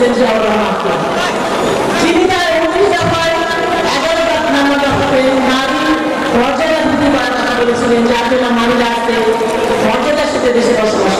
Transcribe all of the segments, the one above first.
President Zia Rahman যিনি তার উনত্রিশ নারী মর্যাদা বৃদ্ধি করার কথা বলেছিলেন, যার জন্য নারীরা আজকে মর্যাদার সাথে দেশে বসবাস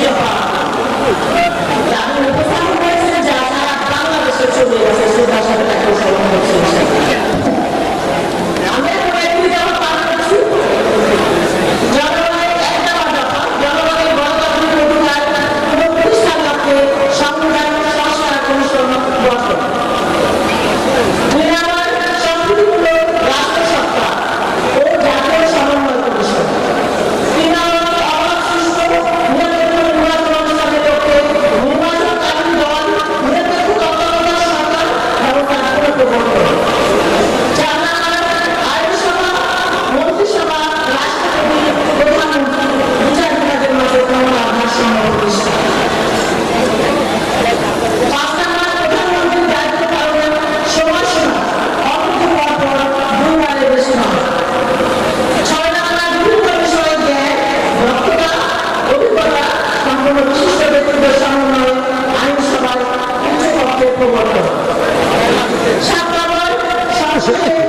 করল সাত নম্বর।